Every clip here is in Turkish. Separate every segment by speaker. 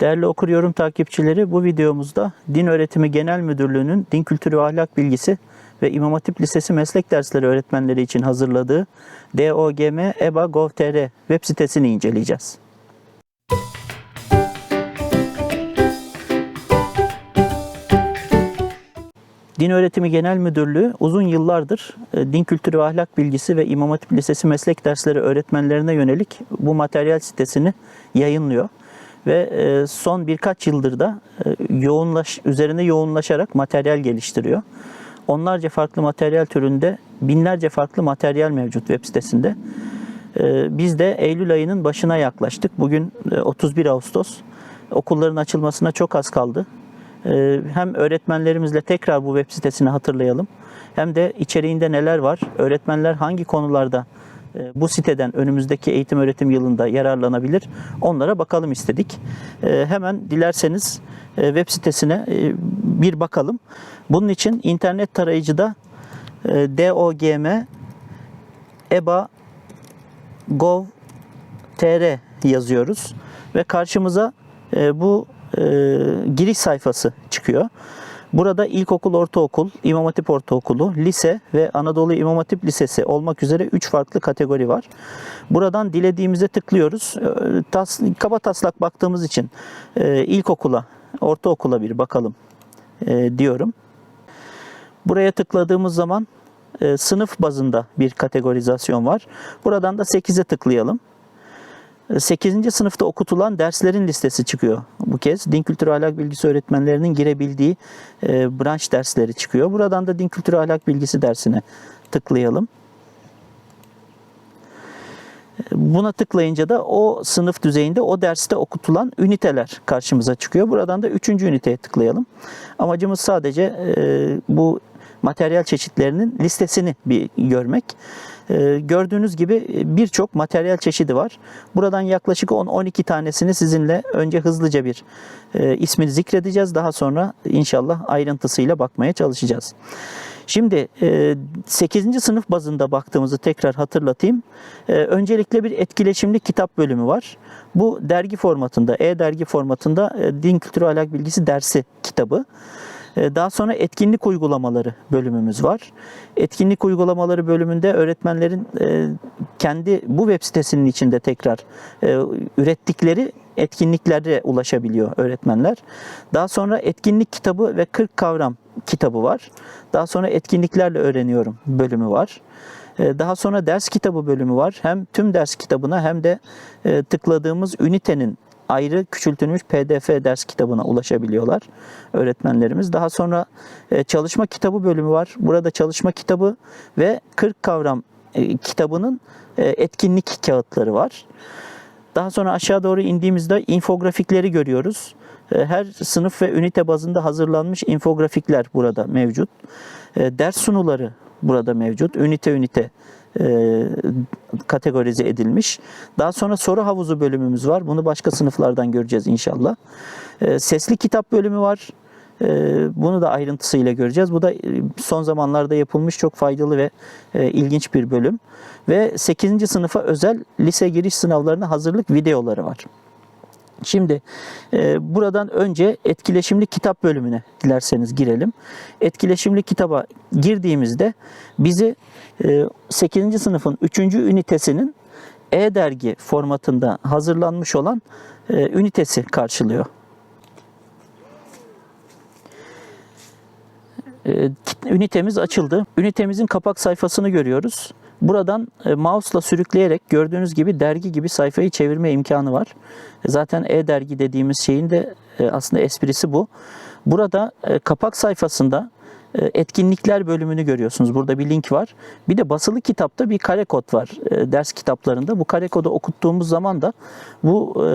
Speaker 1: Değerli okur yorum takipçileri bu videomuzda Din Öğretimi Genel Müdürlüğü'nün Din Kültürü ve Ahlak Bilgisi ve İmam Hatip Lisesi Meslek Dersleri öğretmenleri için hazırladığı DOGM EBA Gov.tr web sitesini inceleyeceğiz. Din Öğretimi Genel Müdürlüğü uzun yıllardır e, din kültürü ve ahlak bilgisi ve İmam Hatip Lisesi meslek dersleri öğretmenlerine yönelik bu materyal sitesini yayınlıyor. Ve e, son birkaç yıldır da e, yoğunlaş, üzerine yoğunlaşarak materyal geliştiriyor. Onlarca farklı materyal türünde binlerce farklı materyal mevcut web sitesinde. E, Biz de Eylül ayının başına yaklaştık. Bugün e, 31 Ağustos. Okulların açılmasına çok az kaldı. Hem öğretmenlerimizle tekrar bu web sitesini hatırlayalım. Hem de içeriğinde neler var, öğretmenler hangi konularda bu siteden önümüzdeki eğitim öğretim yılında yararlanabilir onlara bakalım istedik. Ee, Hemen dilerseniz e, web sitesine e, bir bakalım. Bunun için internet tarayıcıda e, DOGM EBA gov.tr yazıyoruz ve karşımıza e, bu e, giriş sayfası çıkıyor. Burada ilkokul, ortaokul, İmam Hatip Ortaokulu, lise ve Anadolu İmam Hatip Lisesi olmak üzere 3 farklı kategori var. Buradan dilediğimize tıklıyoruz. E, Tas, kaba taslak baktığımız için e, ilkokula, ortaokula bir bakalım e, diyorum. Buraya tıkladığımız zaman e, sınıf bazında bir kategorizasyon var. Buradan da 8'e tıklayalım. 8. sınıfta okutulan derslerin listesi çıkıyor bu kez. Din kültürü ahlak bilgisi öğretmenlerinin girebildiği e, branş dersleri çıkıyor. Buradan da din kültürü ahlak bilgisi dersine tıklayalım. Buna tıklayınca da o sınıf düzeyinde o derste okutulan üniteler karşımıza çıkıyor. Buradan da 3. üniteye tıklayalım. Amacımız sadece e, bu materyal çeşitlerinin listesini bir görmek. Ee, gördüğünüz gibi birçok materyal çeşidi var. Buradan yaklaşık 10-12 tanesini sizinle önce hızlıca bir e, ismini zikredeceğiz. Daha sonra inşallah ayrıntısıyla bakmaya çalışacağız. Şimdi 8. sınıf bazında baktığımızı tekrar hatırlatayım. E, Öncelikle bir etkileşimli kitap bölümü var. Bu dergi formatında, e-dergi formatında e, Din Kültürü Ahlak Bilgisi dersi kitabı. E, Daha sonra etkinlik uygulamaları bölümümüz var. Etkinlik uygulamaları bölümünde öğretmenlerin e, kendi bu web sitesinin içinde tekrar e, ürettikleri etkinliklere ulaşabiliyor öğretmenler. Daha sonra etkinlik kitabı ve 40 kavram kitabı var. Daha sonra etkinliklerle öğreniyorum bölümü var. E, Daha sonra ders kitabı bölümü var. Hem tüm ders kitabına hem de tıkladığımız ünitenin ayrı küçültülmüş PDF ders kitabına ulaşabiliyorlar öğretmenlerimiz. Daha sonra e, çalışma kitabı bölümü var. Burada çalışma kitabı ve 40 kavram e, kitabının e, etkinlik kağıtları var. Daha sonra aşağı doğru indiğimizde infografikleri görüyoruz. Her sınıf ve ünite bazında hazırlanmış infografikler burada mevcut. Ders sunuları burada mevcut. Ünite ünite e, kategorize edilmiş. Daha sonra soru havuzu bölümümüz var. Bunu başka sınıflardan göreceğiz inşallah. E, Sesli kitap bölümü var. E, Bunu da ayrıntısıyla göreceğiz. Bu da son zamanlarda yapılmış çok faydalı ve ilginç bir bölüm. Ve 8. sınıfa özel lise giriş sınavlarına hazırlık videoları var. Şimdi e, buradan önce etkileşimli kitap bölümüne dilerseniz girelim. Etkileşimli kitaba girdiğimizde bizi e, 8. sınıfın 3. ünitesinin e-dergi formatında hazırlanmış olan e, ünitesi karşılıyor. E, ünitemiz açıldı. Ünitemizin kapak sayfasını görüyoruz. Buradan e, mouse'la sürükleyerek gördüğünüz gibi dergi gibi sayfayı çevirme imkanı var. E, Zaten e-dergi dediğimiz şeyin de e, aslında esprisi bu. Burada kapak sayfasında etkinlikler bölümünü görüyorsunuz. Burada bir link var. Bir de basılı kitapta bir kare kod var e, ders kitaplarında. Bu kare kodu okuttuğumuz zaman da bu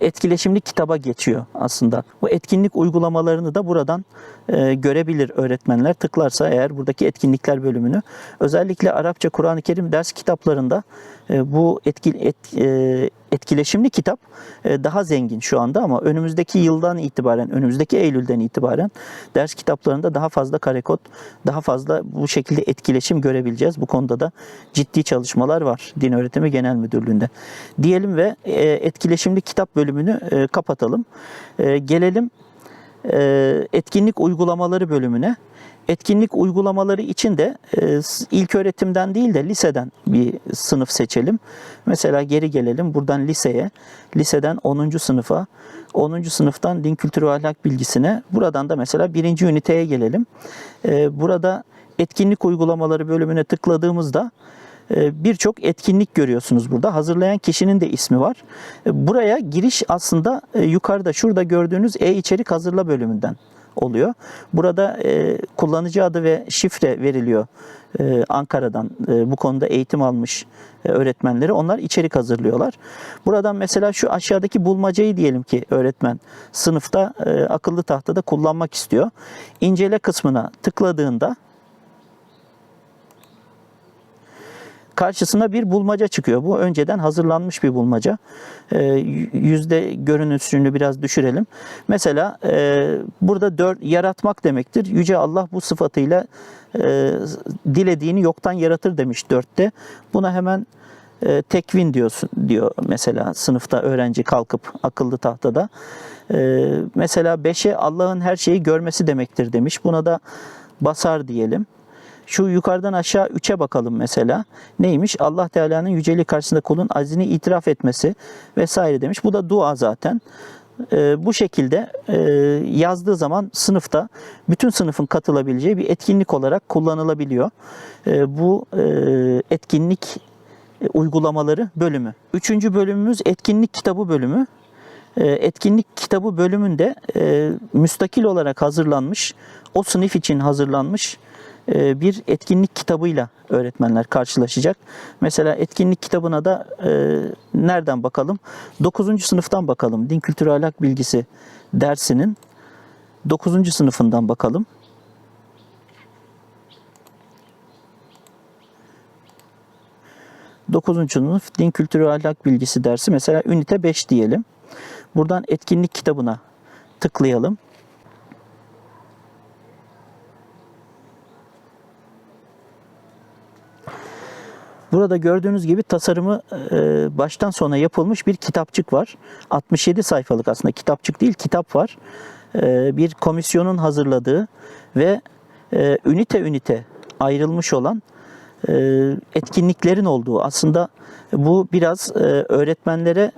Speaker 1: e, etkileşimli kitaba geçiyor aslında. Bu etkinlik uygulamalarını da buradan e, görebilir öğretmenler. Tıklarsa eğer buradaki etkinlikler bölümünü. Özellikle Arapça Kur'an-ı Kerim ders kitaplarında e, bu etki, et, e, etkileşimli kitap e, daha zengin şu anda ama önümüzdeki yıldan itibaren, önümüzdeki Eylül'den itibaren ders kitaplarında daha fazla fazla karekod, daha fazla bu şekilde etkileşim görebileceğiz. Bu konuda da ciddi çalışmalar var Din Öğretimi Genel Müdürlüğü'nde. Diyelim ve e, etkileşimli kitap bölümünü e, kapatalım. E, gelelim etkinlik uygulamaları bölümüne. Etkinlik uygulamaları için de e, ilk öğretimden değil de liseden bir sınıf seçelim. Mesela geri gelelim buradan liseye, liseden 10. sınıfa, 10. sınıftan din kültürü ahlak bilgisine, buradan da mesela birinci üniteye gelelim. E, burada etkinlik uygulamaları bölümüne tıkladığımızda e, birçok etkinlik görüyorsunuz burada. Hazırlayan kişinin de ismi var. E, Buraya giriş aslında yukarıda şurada gördüğünüz e-içerik hazırla bölümünden oluyor. Burada e, kullanıcı adı ve şifre veriliyor e, Ankara'dan e, bu konuda eğitim almış e, öğretmenleri. Onlar içerik hazırlıyorlar. Buradan mesela şu aşağıdaki bulmacayı diyelim ki öğretmen sınıfta e, akıllı tahtada kullanmak istiyor. İncele kısmına tıkladığında karşısına bir bulmaca çıkıyor. Bu önceden hazırlanmış bir bulmaca. Ee, yüzde görünüşünü biraz düşürelim. Mesela e, burada dört, yaratmak demektir. Yüce Allah bu sıfatıyla e, dilediğini yoktan yaratır demiş dörtte. Buna hemen e, tekvin diyorsun diyor mesela sınıfta öğrenci kalkıp akıllı tahtada. Mesela beşe Allah'ın her şeyi görmesi demektir demiş. Buna da basar diyelim. Şu yukarıdan aşağı 3'e bakalım mesela. Neymiş? Allah Teala'nın yüceliği karşısında kulun azini itiraf etmesi vesaire demiş. Bu da dua zaten. Ee, bu şekilde e, yazdığı zaman sınıfta bütün sınıfın katılabileceği bir etkinlik olarak kullanılabiliyor. Ee, bu e, etkinlik e, uygulamaları bölümü. Üçüncü bölümümüz etkinlik kitabı bölümü. E, Etkinlik kitabı bölümünde e, müstakil olarak hazırlanmış, o sınıf için hazırlanmış e, bir etkinlik kitabıyla öğretmenler karşılaşacak. Mesela etkinlik kitabına da e, nereden bakalım? 9. sınıftan bakalım. Din kültürü ahlak bilgisi dersinin 9. sınıfından bakalım. Dokuzuncu sınıf din kültürü ahlak bilgisi dersi mesela ünite 5 diyelim. Buradan etkinlik kitabına tıklayalım. Burada gördüğünüz gibi tasarımı e, baştan sona yapılmış bir kitapçık var. 67 sayfalık aslında kitapçık değil kitap var. E, Bir komisyonun hazırladığı ve e, ünite ünite ayrılmış olan e, etkinliklerin olduğu aslında bu biraz e, öğretmenlere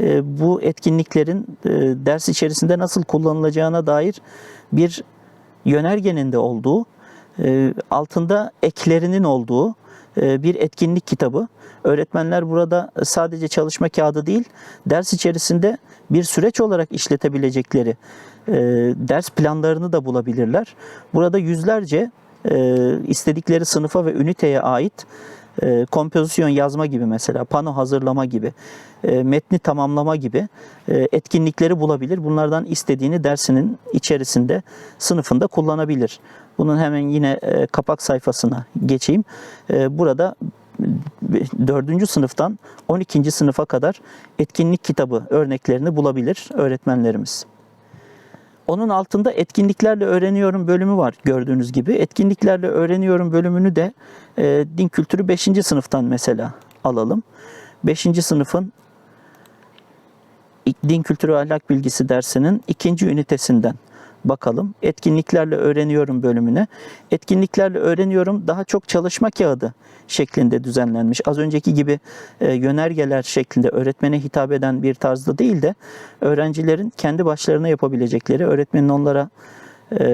Speaker 1: e, bu etkinliklerin e, ders içerisinde nasıl kullanılacağına dair bir yönergenin de olduğu, e, altında eklerinin olduğu bir etkinlik kitabı. Öğretmenler burada sadece çalışma kağıdı değil, ders içerisinde bir süreç olarak işletebilecekleri e, ders planlarını da bulabilirler. Burada yüzlerce e, istedikleri sınıfa ve üniteye ait e, kompozisyon yazma gibi mesela, pano hazırlama gibi, e, metni tamamlama gibi e, etkinlikleri bulabilir. Bunlardan istediğini dersinin içerisinde, sınıfında kullanabilir. Bunun hemen yine kapak sayfasına geçeyim. Burada 4. sınıftan 12. sınıfa kadar etkinlik kitabı örneklerini bulabilir öğretmenlerimiz. Onun altında etkinliklerle öğreniyorum bölümü var gördüğünüz gibi. Etkinliklerle öğreniyorum bölümünü de e, din kültürü 5. sınıftan mesela alalım. 5. sınıfın din kültürü ahlak bilgisi dersinin ikinci ünitesinden bakalım. Etkinliklerle öğreniyorum bölümüne. Etkinliklerle öğreniyorum daha çok çalışma kağıdı şeklinde düzenlenmiş. Az önceki gibi e, yönergeler şeklinde öğretmene hitap eden bir tarzda değil de öğrencilerin kendi başlarına yapabilecekleri, öğretmenin onlara e,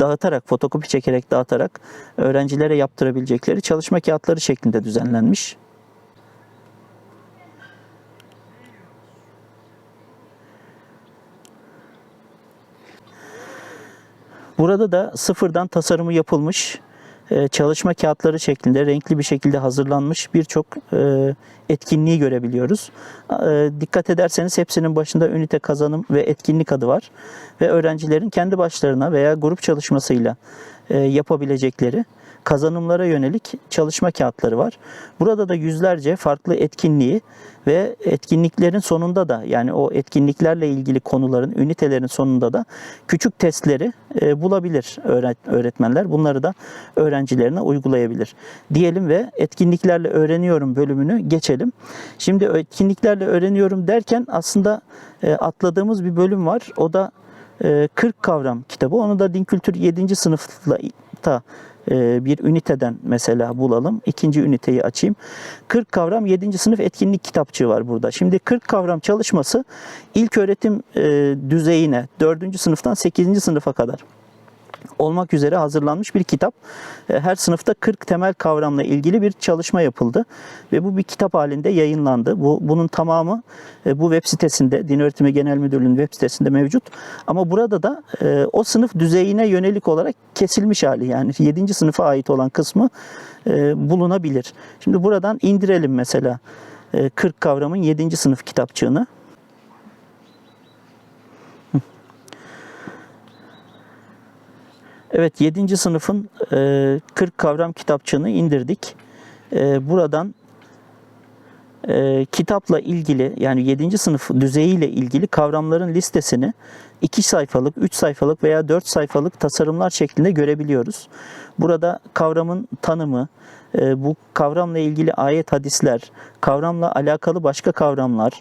Speaker 1: dağıtarak, fotokopi çekerek dağıtarak öğrencilere yaptırabilecekleri çalışma kağıtları şeklinde düzenlenmiş. Burada da sıfırdan tasarımı yapılmış e, çalışma kağıtları şeklinde renkli bir şekilde hazırlanmış birçok e, etkinliği görebiliyoruz. E, Dikkat ederseniz hepsinin başında ünite kazanım ve etkinlik adı var ve öğrencilerin kendi başlarına veya grup çalışmasıyla yapabilecekleri kazanımlara yönelik çalışma kağıtları var. Burada da yüzlerce farklı etkinliği ve etkinliklerin sonunda da yani o etkinliklerle ilgili konuların, ünitelerin sonunda da küçük testleri e, bulabilir öğret- öğretmenler. Bunları da öğrencilerine uygulayabilir. Diyelim ve etkinliklerle öğreniyorum bölümünü geçelim. Şimdi etkinliklerle öğreniyorum derken aslında e, atladığımız bir bölüm var. O da e, 40 kavram kitabı. Onu da din kültür 7. sınıfla ta e, bir üniteden mesela bulalım. İkinci üniteyi açayım. 40 kavram 7. sınıf etkinlik kitapçığı var burada. Şimdi 40 kavram çalışması ilk öğretim e, düzeyine 4. sınıftan 8. sınıfa kadar olmak üzere hazırlanmış bir kitap. E, Her sınıfta 40 temel kavramla ilgili bir çalışma yapıldı ve bu bir kitap halinde yayınlandı. Bu bunun tamamı e, bu web sitesinde Din Öğretimi Genel Müdürlüğü'nün web sitesinde mevcut. Ama burada da e, o sınıf düzeyine yönelik olarak kesilmiş hali yani 7. sınıfa ait olan kısmı bulunabilir. Şimdi buradan indirelim mesela e, 40 kavramın 7. sınıf kitapçığını. Evet 7. sınıfın e, 40 kavram kitapçığını indirdik. E, buradan e, kitapla ilgili yani 7. sınıf düzeyiyle ilgili kavramların listesini 2 sayfalık, 3 sayfalık veya 4 sayfalık tasarımlar şeklinde görebiliyoruz. Burada kavramın tanımı, e, bu kavramla ilgili ayet hadisler, kavramla alakalı başka kavramlar,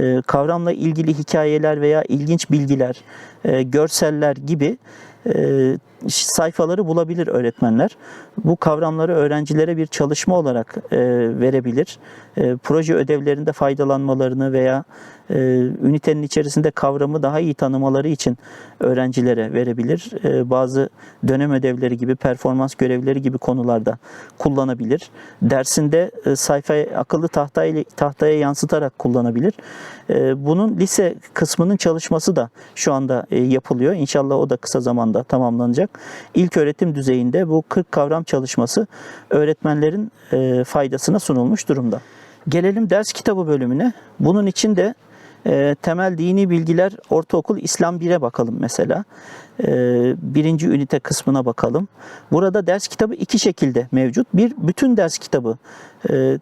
Speaker 1: e, kavramla ilgili hikayeler veya ilginç bilgiler, e, görseller gibi e, sayfaları bulabilir öğretmenler. Bu kavramları öğrencilere bir çalışma olarak e, verebilir. E, proje ödevlerinde faydalanmalarını veya e, ünitenin içerisinde kavramı daha iyi tanımaları için öğrencilere verebilir. E, bazı dönem ödevleri gibi, performans görevleri gibi konularda kullanabilir. Dersinde e, sayfaya akıllı tahtayla tahtaya yansıtarak kullanabilir. E, bunun lise kısmının çalışması da şu anda e, yapılıyor. İnşallah o da kısa zamanda tamamlanacak. İlk öğretim düzeyinde bu 40 kavram çalışması öğretmenlerin e, faydasına sunulmuş durumda. Gelelim ders kitabı bölümüne. Bunun için de e, temel dini bilgiler ortaokul İslam 1'e bakalım mesela. E, birinci ünite kısmına bakalım. Burada ders kitabı iki şekilde mevcut. Bir bütün ders kitabı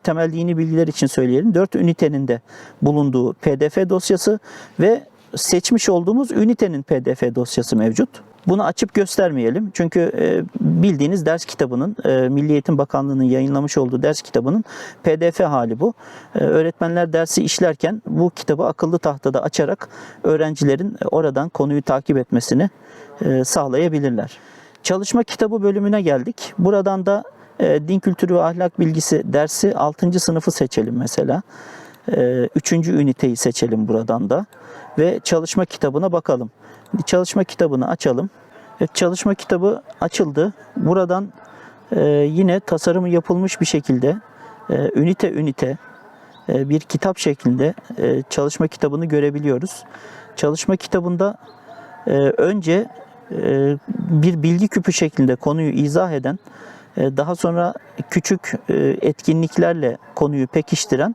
Speaker 1: temel dini bilgiler için söyleyelim. Dört ünitenin de bulunduğu pdf dosyası ve seçmiş olduğumuz ünitenin pdf dosyası mevcut. Bunu açıp göstermeyelim. Çünkü e, bildiğiniz ders kitabının, e, Milli Eğitim Bakanlığı'nın yayınlamış olduğu ders kitabının PDF hali bu. E, Öğretmenler dersi işlerken bu kitabı akıllı tahtada açarak öğrencilerin oradan konuyu takip etmesini sağlayabilirler. Çalışma kitabı bölümüne geldik. Buradan da din kültürü ve ahlak bilgisi dersi 6. sınıfı seçelim mesela. E, Üçüncü üniteyi seçelim buradan da ve çalışma kitabına bakalım. Çalışma kitabını açalım. Evet, çalışma kitabı açıldı. Buradan e, yine tasarımı yapılmış bir şekilde e, ünite ünite e, bir kitap şeklinde e, çalışma kitabını görebiliyoruz. Çalışma kitabında e, önce e, bir bilgi küpü şeklinde konuyu izah eden, e, daha sonra küçük e, etkinliklerle konuyu pekiştiren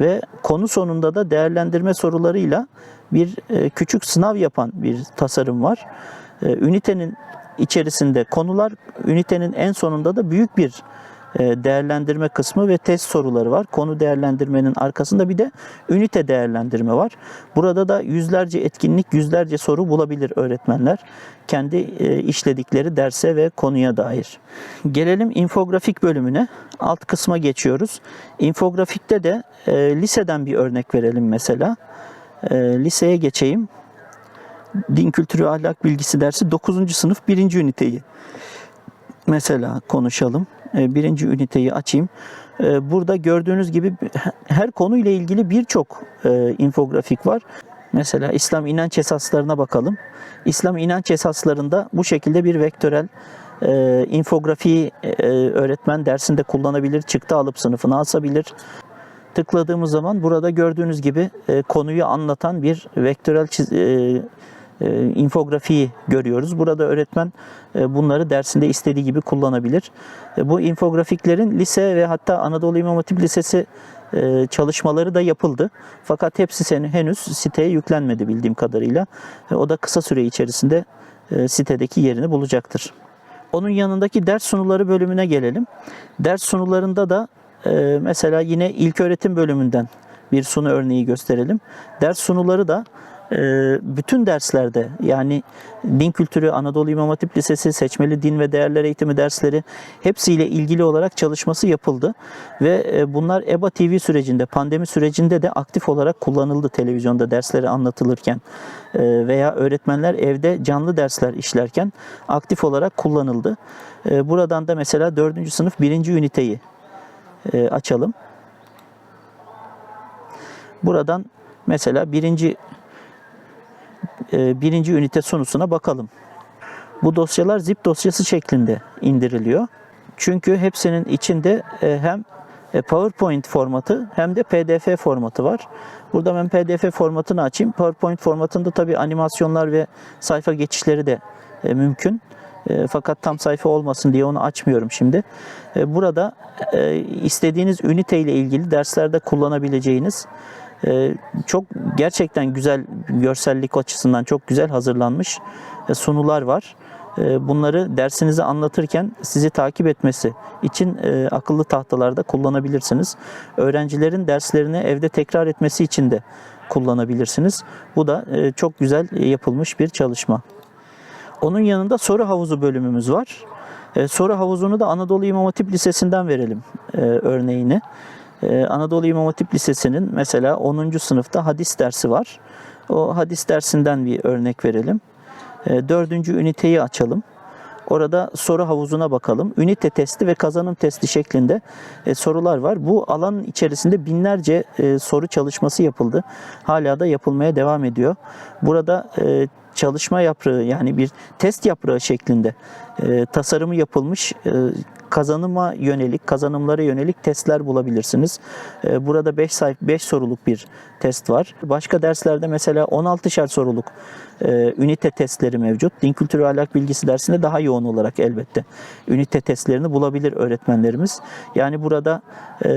Speaker 1: ve konu sonunda da değerlendirme sorularıyla bir e, küçük sınav yapan bir tasarım var. E, Ünitenin içerisinde konular, ünitenin en sonunda da büyük bir değerlendirme kısmı ve test soruları var. Konu değerlendirmenin arkasında bir de ünite değerlendirme var. Burada da yüzlerce etkinlik, yüzlerce soru bulabilir öğretmenler. Kendi e, işledikleri derse ve konuya dair. Gelelim infografik bölümüne. Alt kısma geçiyoruz. İnfografikte de e, liseden bir örnek verelim mesela. E, liseye geçeyim. Din kültürü ahlak bilgisi dersi 9. sınıf 1. üniteyi mesela konuşalım. E, Birinci üniteyi açayım. E, Burada gördüğünüz gibi her konuyla ilgili birçok e, infografik var. Mesela İslam inanç esaslarına bakalım. İslam inanç esaslarında bu şekilde bir vektörel e, infografiyi e, öğretmen dersinde kullanabilir, çıktı alıp sınıfına asabilir. Tıkladığımız zaman burada gördüğünüz gibi e, konuyu anlatan bir vektörel çiz, e, infografiyi görüyoruz. Burada öğretmen e, bunları dersinde istediği gibi kullanabilir. E, bu infografiklerin lise ve hatta Anadolu İmam Hatip Lisesi e, çalışmaları da yapıldı. Fakat hepsi henüz siteye yüklenmedi bildiğim kadarıyla. E, o da kısa süre içerisinde e, sitedeki yerini bulacaktır. Onun yanındaki ders sunuları bölümüne gelelim. Ders sunularında da e, mesela yine ilköğretim bölümünden bir sunu örneği gösterelim. Ders sunuları da e, bütün derslerde yani din kültürü, Anadolu İmam Hatip Lisesi, seçmeli din ve değerler eğitimi dersleri hepsiyle ilgili olarak çalışması yapıldı. Ve e, bunlar EBA TV sürecinde, pandemi sürecinde de aktif olarak kullanıldı televizyonda dersleri anlatılırken E, veya öğretmenler evde canlı dersler işlerken aktif olarak kullanıldı. E, Buradan da mesela 4. sınıf 1. üniteyi e, açalım. Buradan mesela birinci birinci ünite sunusuna bakalım. Bu dosyalar zip dosyası şeklinde indiriliyor. Çünkü hepsinin içinde e, hem e, PowerPoint formatı hem de PDF formatı var. Burada ben PDF formatını açayım. PowerPoint formatında tabii animasyonlar ve sayfa geçişleri de e, mümkün. E, Fakat tam sayfa olmasın diye onu açmıyorum şimdi. E, Burada e, istediğiniz ünite ile ilgili derslerde kullanabileceğiniz e, çok gerçekten güzel görsellik açısından çok güzel hazırlanmış e, sunular var. E, Bunları dersinizi anlatırken sizi takip etmesi için e, akıllı tahtalarda kullanabilirsiniz. Öğrencilerin derslerini evde tekrar etmesi için de kullanabilirsiniz. Bu da e, çok güzel yapılmış bir çalışma. Onun yanında soru havuzu bölümümüz var. Soru havuzunu da Anadolu İmam Hatip Lisesi'nden verelim örneğini. E, Anadolu İmam Hatip Lisesi'nin mesela 10. sınıfta hadis dersi var. O hadis dersinden bir örnek verelim. E, dördüncü üniteyi açalım. Orada soru havuzuna bakalım. Ünite testi ve kazanım testi şeklinde e, sorular var. Bu alanın içerisinde binlerce e, soru çalışması yapıldı. Hala da yapılmaya devam ediyor. Burada e, çalışma yaprağı yani bir test yaprağı şeklinde e, tasarımı yapılmış e, kazanıma yönelik, kazanımlara yönelik testler bulabilirsiniz. E, burada 5 sayfa 5 soruluk bir test var. Başka derslerde mesela 16'şer soruluk e, ünite testleri mevcut. Din kültürü ahlak bilgisi dersinde daha yoğun olarak elbette ünite testlerini bulabilir öğretmenlerimiz. Yani burada e,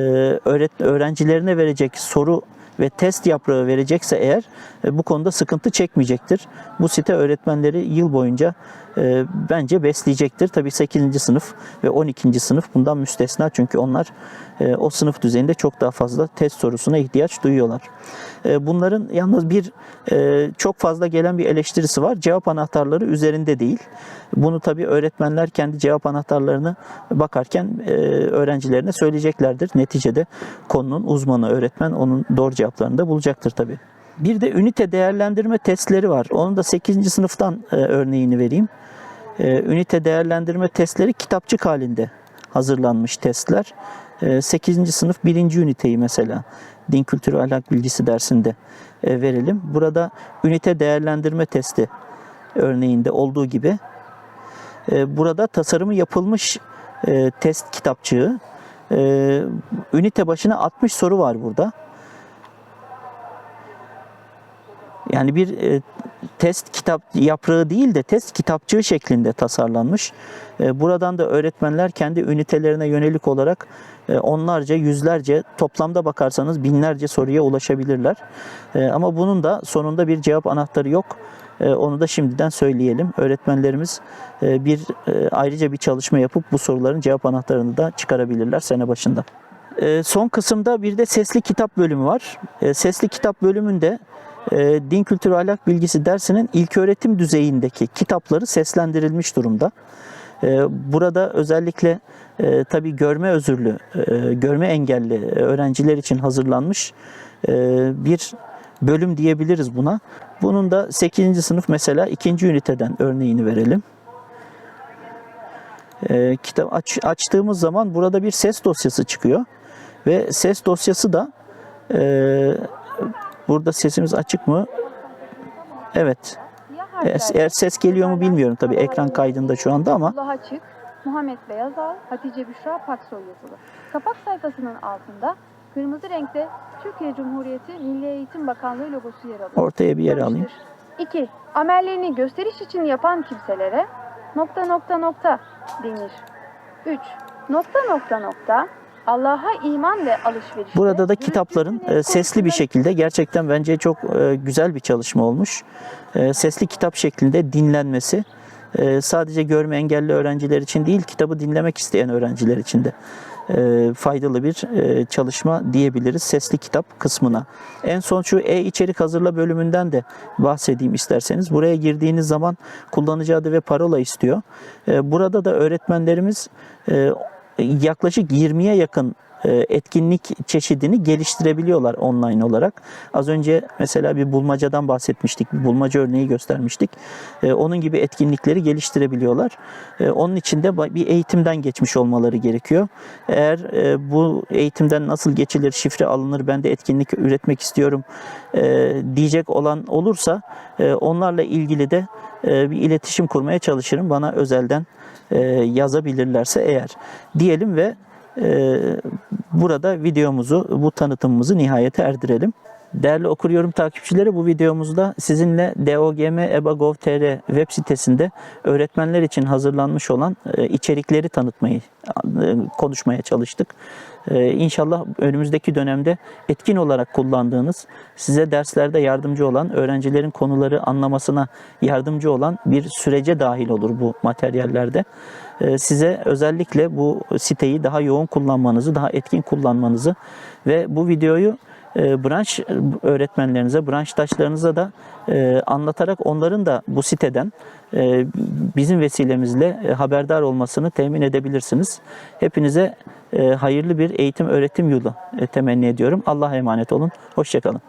Speaker 1: öğret öğrencilerine verecek soru ve test yaprağı verecekse eğer e, bu konuda sıkıntı çekmeyecektir. Bu site öğretmenleri yıl boyunca e, bence besleyecektir. Tabii 8. sınıf ve 12. sınıf bundan müstesna çünkü onlar e, o sınıf düzeyinde çok daha fazla test sorusuna ihtiyaç duyuyorlar. Bunların yalnız bir çok fazla gelen bir eleştirisi var. Cevap anahtarları üzerinde değil. Bunu tabii öğretmenler kendi cevap anahtarlarını bakarken öğrencilerine söyleyeceklerdir. Neticede konunun uzmanı öğretmen onun doğru cevaplarını da bulacaktır tabii. Bir de ünite değerlendirme testleri var. Onun da 8. sınıftan e, örneğini vereyim. E, ünite değerlendirme testleri kitapçık halinde hazırlanmış testler. E, 8. sınıf 1. üniteyi mesela din kültürü ahlak bilgisi dersinde e, verelim. Burada ünite değerlendirme testi örneğinde olduğu gibi burada tasarımı yapılmış test kitapçığı. Ünite başına 60 soru var burada. Yani bir e, test kitap yaprağı değil de test kitapçığı şeklinde tasarlanmış. E, buradan da öğretmenler kendi ünitelerine yönelik olarak e, onlarca, yüzlerce, toplamda bakarsanız binlerce soruya ulaşabilirler. E, ama bunun da sonunda bir cevap anahtarı yok. E, onu da şimdiden söyleyelim. Öğretmenlerimiz e, bir e, ayrıca bir çalışma yapıp bu soruların cevap anahtarını da çıkarabilirler sene başında. Son kısımda bir de sesli kitap bölümü var. Sesli kitap bölümünde din kültürü ahlak bilgisi dersinin ilköğretim düzeyindeki kitapları seslendirilmiş durumda. E, Burada özellikle e, tabii görme özürlü, e, görme engelli öğrenciler için hazırlanmış e, bir bölüm diyebiliriz buna. Bunun da 8. sınıf mesela 2. üniteden örneğini verelim. E, kitap aç, açtığımız zaman burada bir ses dosyası çıkıyor ve ses dosyası da burada sesimiz açık mı? Evet. Eğer, eğer ses geliyor mu bilmiyorum tabii ekran kaydında şu anda ama
Speaker 2: Açık, Muhammed Beyazal, Hatice Büşra Paksoy yazılı. Kapak sayfasının altında kırmızı renkte Türkiye Cumhuriyeti Milli Eğitim Bakanlığı logosu yer alıyor.
Speaker 1: ortaya bir yere alayım.
Speaker 2: 2. Amellerini gösteriş için yapan kimselere nokta nokta nokta denir. 3. Nokta nokta nokta Allah'a iman ve alışveriş.
Speaker 1: Burada da kitapların e, sesli bir şekilde gerçekten bence çok e, güzel bir çalışma olmuş. E, Sesli kitap şeklinde dinlenmesi e, sadece görme engelli öğrenciler için değil, kitabı dinlemek isteyen öğrenciler için de e, faydalı bir e, çalışma diyebiliriz sesli kitap kısmına. En son şu e-içerik hazırla bölümünden de bahsedeyim isterseniz. Buraya girdiğiniz zaman kullanıcı adı ve parola istiyor. E, Burada da öğretmenlerimiz e, yaklaşık 20'ye yakın e, etkinlik çeşidini geliştirebiliyorlar online olarak. Az önce mesela bir bulmacadan bahsetmiştik. Bir bulmaca örneği göstermiştik. E, Onun gibi etkinlikleri geliştirebiliyorlar. E, Onun için de bir eğitimden geçmiş olmaları gerekiyor. Eğer bu eğitimden nasıl geçilir, şifre alınır, ben de etkinlik üretmek istiyorum diyecek olan olursa onlarla ilgili de bir iletişim kurmaya çalışırım. Bana özelden e, yazabilirlerse eğer diyelim ve e, burada videomuzu, bu tanıtımımızı nihayete erdirelim. Değerli okuruyorum takipçileri bu videomuzda sizinle DOGM EBA.gov.tr web sitesinde öğretmenler için hazırlanmış olan e, içerikleri tanıtmayı, e, konuşmaya çalıştık. E, İnşallah önümüzdeki dönemde etkin olarak kullandığınız, size derslerde yardımcı olan, öğrencilerin konuları anlamasına yardımcı olan bir sürece dahil olur bu materyallerde. E, Size özellikle bu siteyi daha yoğun kullanmanızı, daha etkin kullanmanızı ve bu videoyu e, branş öğretmenlerinize, branştaşlarınıza da e, anlatarak onların da bu siteden e, bizim vesilemizle e, haberdar olmasını temin edebilirsiniz. Hepinize e, hayırlı bir eğitim öğretim yolu e, temenni ediyorum. Allah'a emanet olun. Hoşçakalın.